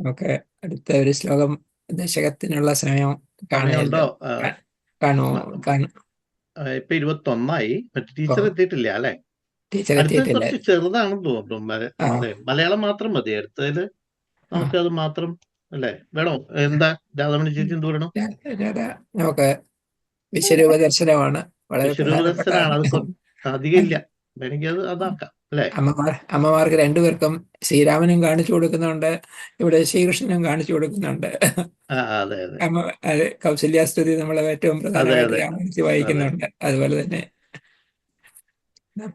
നമുക്ക് അടുത്ത ഒരു ശ്ലോകം ദശകത്തിനുള്ള സമയം കാണുന്നുണ്ടോ കാണോ. ഇപ്പൊ ഇരുപത്തി ഒന്നായി മറ്റു ടീച്ചർ. എത്തിയിട്ടില്ല അല്ലെ? ടീച്ചർ എത്തിയിട്ടില്ല. ചെറുതാണെന്ന് തോന്നുന്നു. മലയാളം മാത്രം മതി. അടുത്തതിൽ നമുക്കത് മാത്രം അല്ലേ? വേണോ? എന്താ? രാധാമണി ചേച്ചി എന്ത് പറയണോ? രാധാ, നമുക്ക് വിശ്വരൂപ ദർശനമാണ് വളരെ പ്രധാനപ്പെട്ട വിശ്വരൂപദർശനാണ് അത് അധികം ഇല്ല. വേണമെങ്കിൽ അത് അതാക്കാം. അല്ലെ? അമ്മമാർ അമ്മമാർക്ക് രണ്ടുപേർക്കും ശ്രീരാമനും കാണിച്ചു കൊടുക്കുന്നുണ്ട് ഇവിടെ ശ്രീകൃഷ്ണനും കാണിച്ചു കൊടുക്കുന്നുണ്ട്. അമ്മ അത് കൗസല്യാസ്തുതി നമ്മൾ ഏറ്റവും പ്രധാനമായിട്ട്. വായിക്കുന്നുണ്ട്. അതുപോലെ തന്നെ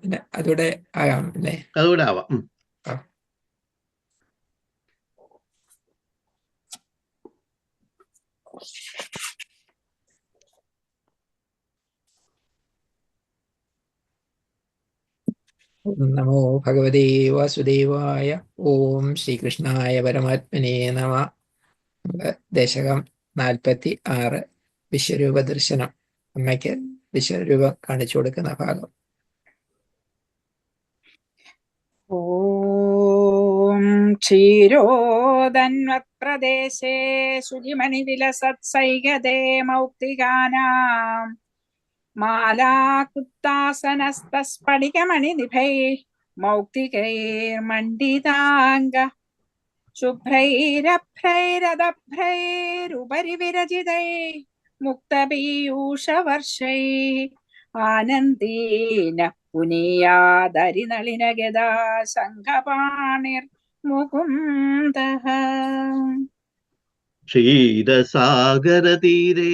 പിന്നെ അതോടെ ആകാം അല്ലേ? അതുകൂടെ ആവാം. Thank ഓം നമോ ഭഗവതേ വാസുദേവായ ഓം ശ്രീകൃഷ്ണായ പരമാത്മനെ നമ ദശകം നാൽപ്പത്തി ആറ് വിശ്വരൂപ ദർശനം അമ്മയ്ക്ക് വിശ്വരൂപം കാണിച്ചു കൊടുക്കുന്ന ഭാഗം. ഓം ക്ഷീരോദന്വപ്രദേശേ ശുചിമണി വിലസത്സൈകതേ മൗക്തികാനാം मालाकृत्तासनस्तस्फटिकमणिनिभैः मौक्तिकैर्मण्डिताङ्ग शुभ्रैरभ्रैरदभ्रैरुपरि विरजितैः मुक्तपीयूषवर्षैः आनन्दीनः पुनीयादरिनलिनगदा सङ्घपाणिर्मुकुन्दः क्षीरसागरतीरे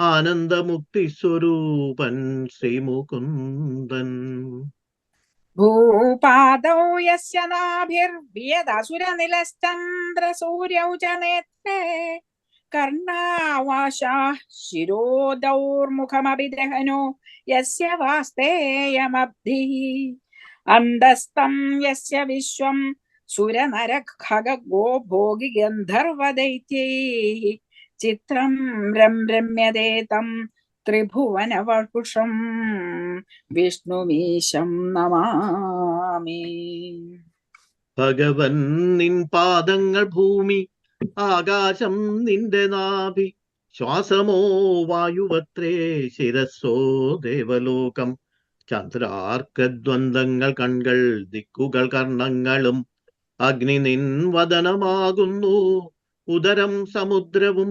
ആനന്ദമുക്തി സ്വരൂപൻ ശ്രീമുകുന്ദൻ. അന്തസ്തം യസ്യ വിശ്വം സുരനരഖഗോ ഭോഗി ഗന്ധർവദൈത്യൈः ചിത്രം രം രമ്യതേ തം ത്രിഭുവനവപുഷം വിഷ്ണുമീശം നമാമി ഭഗവൻ നിൻ പാദങ്ങൾ ഭൂമി ആകാശം നിന്റെ നാഭി ശ്വാസമോ വായുവത്രേ ശിരസ്സോ ദേവലോകം. ചന്ദ്രാർക്കദ്വന്ദ്ങ്ങൾ കൺകൾ ദിക്കുകൾ കർണങ്ങളും അഗ്നി നിൻ വദനമാകുന്നു. ഉദരം സമുദ്രവും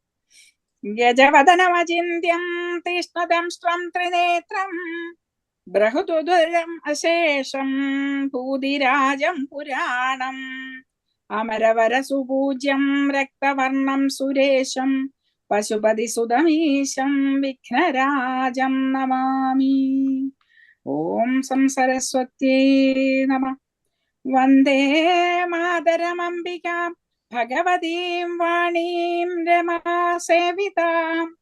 യജവദനമചിന്യം സ്വം ത്രിനേത്രം ബൃഹതുദരം അശേഷം ഭൂതിരാജം പുരാണം അമരവരസുപൂജ്യം രക്തവർണം സുരേശം പശുപതിസുതമീശം വിഘ്നരാജം നമാമി ഓം സംസരസ്വത്യേ നമ വന്ദേ മാതരമംബികാം ഭഗവതീം വാണീം രമാസേവിതാം.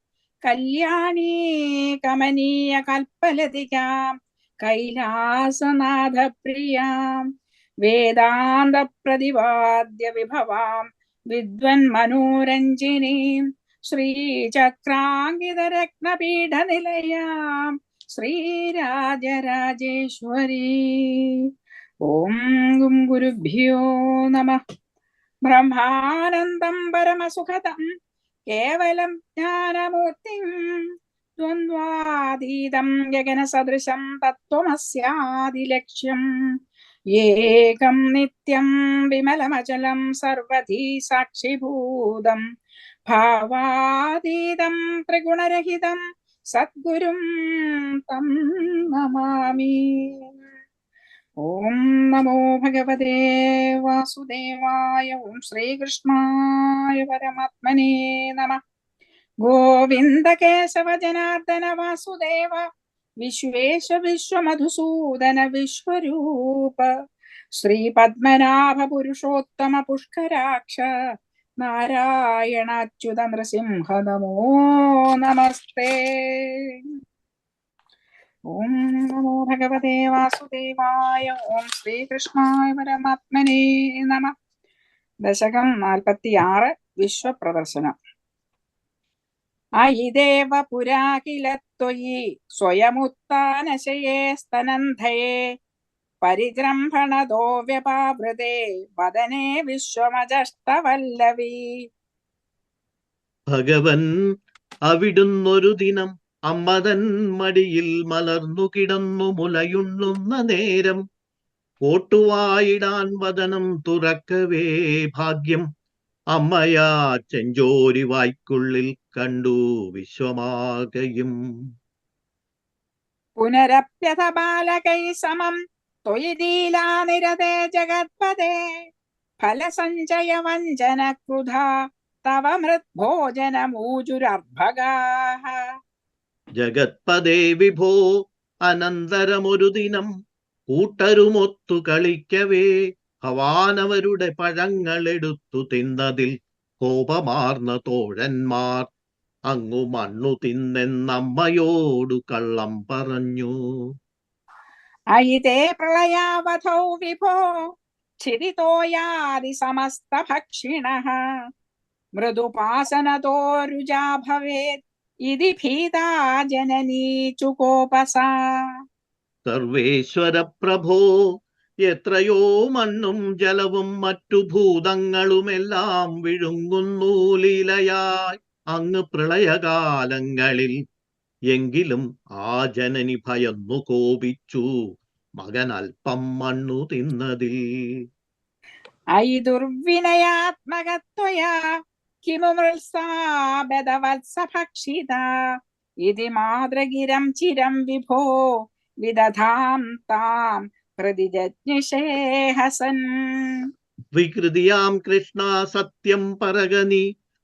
കല്യാണീ കമനീയ കൽപ്പലതികാം. കൈലാസനാഥപ്രിയാം. വേദാന്ത പ്രതിപാദ്യ വിഭവാം വിദ്വൻ മനോരഞ്ജിനീം. ശ്രീചക്രാങ്കിതരത്നപീഠനിലയാം. ശ്രീരാജരാജേശ്വരീ. ഓം ഗുരുഭ്യോ നമ. ബ്രഹ്മാനന്ദം പരമസുഖതം കേവലം ജ്ഞാനമൂർത്തിം ദ്വന്ദ്വാതീതം ഗഗനസദൃശം തത്വമസ്യാദിലക്ഷ്യം ഏകം നിത്യം വിമലമചലം സർവധി സാക്ഷിഭൂതം ഭാവാതീതം ത്രിഗുണരഹിതം സദ്ഗുരും തം നമാമി. ഓം നമോ ഭഗവതേ വാസുദേവായ ഓം ശ്രീകൃഷ്ണായ പരമാത്മനേ നമ ഗോവിന്ദ കേശവ ജനാർദ്ദന വാസുദേവ വിശ്വേശ വിശ്വമധുസൂദന വിശ്വരൂപ ശ്രീ പത്മനാഭ പുരുഷോത്തമ പുഷ്കരാക്ഷ നാരായണാച്യുത നൃസിംഹ നമോ നമസ്തേ ഓം നമോ ഭഗവതേ വാസുദേവായ ഓം ശ്രീകൃഷ്ണായ പരമാത്മനേ നമ ദശകം നാൽപ്പത്തിയാറ് വിശ്വപ്രദർശനം അയിദേവ പുരാകിലത്വയി സ്വയമുത്താനശയേ സ്തനന്ധയേ പരിജൃംഭണതോ വ്യപാവൃതേ വദനേ വിശ്വമജഷ്ടവല്ലവീ ഭഗവൻ അവിടുന്നൊരു ദിനം അമ്മതൻ മടിയിൽ മലർന്നു കിടന്നു മുലയുണ്ണുന്ന നേരം. ഓട്ടുവായിടാൻ വതനം തുറക്കവേ ഭാഗ്യം. അമ്മയാ ചെഞ്ചോരി വായ്ക്കുള്ളിൽ കണ്ടു വിശ്വമാകയും. പുനരപ്യഥ ബാലകൈ സമം തൊയ്തീലാ നിരതേ ജഗത്പദേ ഫലസഞ്ചയ വഞ്ചന ക്രുധ തവ മൃദ്ഭോജനമൂജുരർഭഗാഃ ജഗത്പദേ വിഭോ അനന്തരമൊരു ദിനം കൂട്ടരുമൊത്തു കളിക്കവേ ഭവാനവരുടെ പഴങ്ങളെടുത്തു തിന്നതിൽ കോപമാർന്ന തോഴന്മാർ അങ്ങു മണ്ണു തിന്നെന്നമ്മയോടു കള്ളം പറഞ്ഞു. അയിതേ പ്രളയാവധൗ വിഭോ ചിരിതോയാരി സമസ്ത ഭക്ഷിണ മൃദുപാസനതോ രുജാ ഭവേത് ഇതി ഭീതാ ജനനീ ചുകോപസാ സർവേശ്വര പ്രഭോ എത്രയോ മണ്ണും ജലവും മറ്റു ഭൂതങ്ങളുമെല്ലാം വിഴുങ്ങുന്നു ലീലയായി. അങ്ങ് പ്രളയകാലങ്ങളിൽ എങ്കിലും ആ ജനനി ഭയന്നു കോപിച്ചു. മകൻ അല്പം മണ്ണു തിന്നതിൽ. ഐ ദുർവിനയാത്മകത്വയാ. കിമു മൃത്സാബദവത്സ ഭക്ഷിത ഇതി മാതൃഗിരം ചിരം വിഭോ വിദധാം താം പ്രതിജജ്ഞിഷേ വികൃതിയാം കൃഷ്ണ സത്യം പറകനി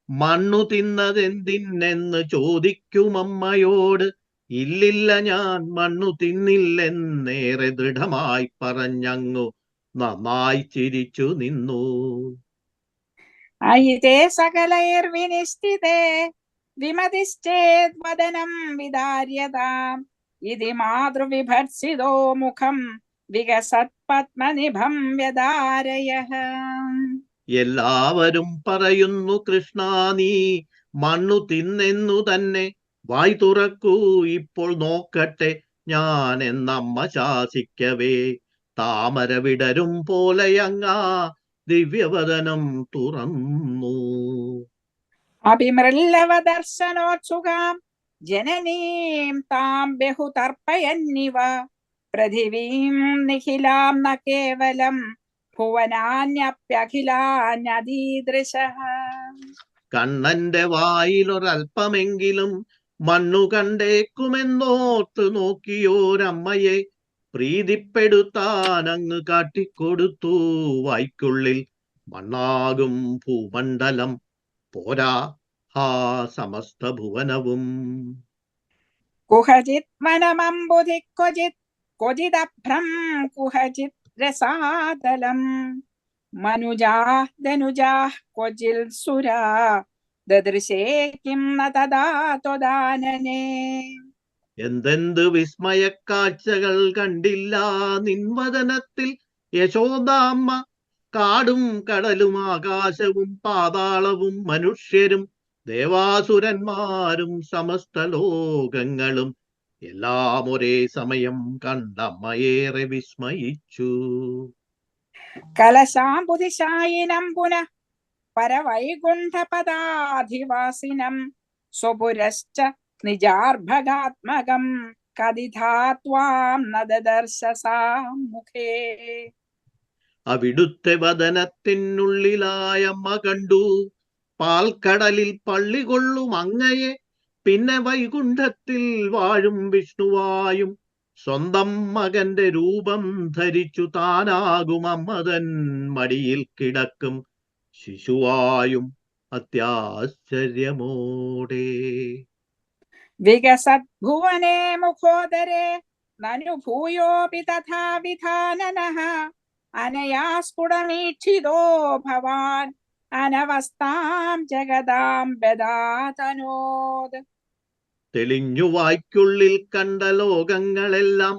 മണ്ണു തിന്നതെന്തിന്നെന്ന് ചോദിക്കുമമ്മയോട് ഇല്ലില്ല ഞാൻ മണ്ണു തിന്നില്ലെന്നേറെ ദൃഢമായി പറഞ്ഞങ്ങു. നന്നായി ചിരിച്ചു നിന്നു. അയി തേ സകലൈർവിനിശ്ചിതേ വിമതിശ്ചേത് വദനം വിദാര്യതാം. ഇതി മാതൃവിഭർസിതോ മുഖം വികസത് പത്മനിഭം വ്യദാരയ. എല്ലാവരും പറയുന്നു കൃഷ്ണ നീ മണ്ണു തിന്നെന്നു തന്നെ. വായ് തുറക്കൂ ഇപ്പോൾ നോക്കട്ടെ ഞാൻ എന്നമ്മ ശാസിക്കവേ. താമര വിടരും പോലെ പോലെയങ്ങാ. ദിവ്യവദനം തുറന്നു. അഭിമൃല്ലവദർശനോത്സുകാം ജനനീം താം ബഹു തർപ്പയന്നിവ പൃഥിവീം നിഖിലാം ന കേവലം ഭുവനാന്യപ്യഖിലാന്യദീദൃശ. കണ്ണന്റെ വായിലൊരൽപ്പമെങ്കിലും മണ്ണു കണ്ടേക്കുമെന്നോർത്ത് നോക്കിയോരമ്മയെ പ്രീതിപ്പെടുത്താൻ അങ്ങ് കാട്ടിക്കൊടുത്തു. വായ്ക്കുള്ളിൽ മണ്ണാകും ഭൂമണ്ഡലം പോരാ ഹാ സമസ്ത ഭുവനവും. കുഹചിത് വനമംബുധി ക്വചിത് ക്വചിദഭ്രം കുഹചിത് രസാതലം. മനുജാ ധനുജാ ക്വചിൽ സുരാ. ദദൃശേ കിം ന തദാ ത്വദാനനേ. എന്തെന്ത് വിസ്മയക്കാഴ്ചകൾ കണ്ടില്ല നിൻവദനത്തിൽ യശോദാമ്മ കാടും കടലും ആകാശവും പാതാളവും മനുഷ്യരും ദേവാസുരന്മാരും സമസ്ത ലോകങ്ങളും എല്ലാം ഒരേ സമയം കണ്ടമ്മയേറെ വിസ്മയിച്ചു. കലശാംബുധിശായിനം പുനഃ പരവൈകുണ്ഠപദാധിവാസിനം സ്വപുരശ്ച നിജാർഭകാത്മകം കതിഥാ ത്വാം മുഖേ അവിടുത്തെ വദനത്തിനുള്ളിലായമ്മ കണ്ടു. പാൽക്കടലിൽ പള്ളികൊള്ളും അങ്ങയെ. പിന്നെ വൈകുണ്ഠത്തിൽ വാഴും വിഷ്ണുവായും. സ്വന്തം മകന്റെ രൂപം ധരിച്ചു താനാകും അമ്മതൻ മടിയിൽ കിടക്കും. ശിശുവായും അത്യാശ്ചര്യമോടെ. വികസദ്ഭുവനെ മുഖോദരെ നനു ഭൂയോപി തഥാ വിധാനന അനയാ സ്ഫുടമീക്ഷിതോ ഭവാൻ അനവസ്ഥാം ജഗദാം ബദാതനോദ് തെളിഞ്ഞു വായ്ക്കുള്ളിൽ കണ്ട ലോകങ്ങളെല്ലാം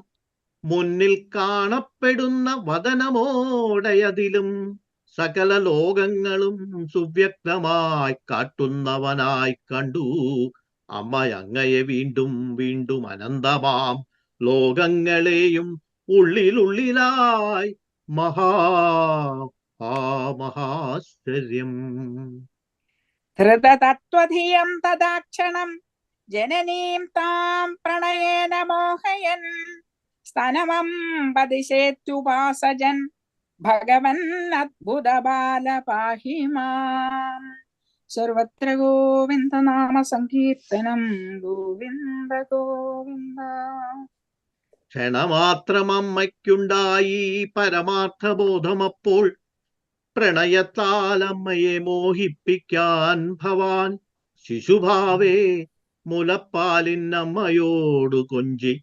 മുന്നിൽ കാണപ്പെടുന്ന വതനമോടയതിലും സകല ലോകങ്ങളും സുവ്യക്തമായി കാട്ടുന്നവനായി കണ്ടു. അമ്മ അങ്ങയെ വീണ്ടും വീണ്ടും അനന്തമാം. ലോകങ്ങളെയും ഉള്ളിലുള്ളിലായി മഹാ ആ മഹാശ്ചര്യം. ധൃതതത്വധിയം തദാക്ഷണം ജനനീം താം പ്രണയേന മോഹയൻ. സ്തനമം പതിശേത്യുപാസജൻ ഭഗവൻ അദ്ഭുത ബാല സർവത്ര ഗോവിന്ദ നാമ സങ്കീർത്തനം ഗോവിന്ദ ഗോവിന്ദ ക്ഷണമാത്രം അമ്മയ്ക്കുണ്ടായി പരമാർത്ഥബോധമപ്പോൾ പ്രണയത്താൽ അമ്മയെ മോഹിപ്പിക്കാൻ ഭവാൻ ശിശുഭാവേ മുലപ്പാലിനമ്മയോടു കൊഞ്ചി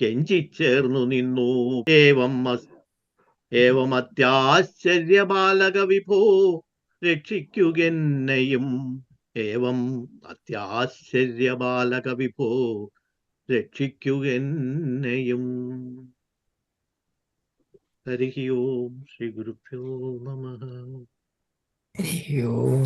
കെഞ്ചിച്ചേർന്നു നിന്നു. ഏവം ഏവം അത്യാശ്ചര്യ ബാലക വിഭോ രക്ഷിക്കുകെന്നെയും ഏവം അത്യാശ്ചര്യ ബാലക വിഭോ രക്ഷിക്കുകെന്നെയും ഹരി ഓം ശ്രീ ഗുരുഭ്യോ നമ ഹരി ഓം.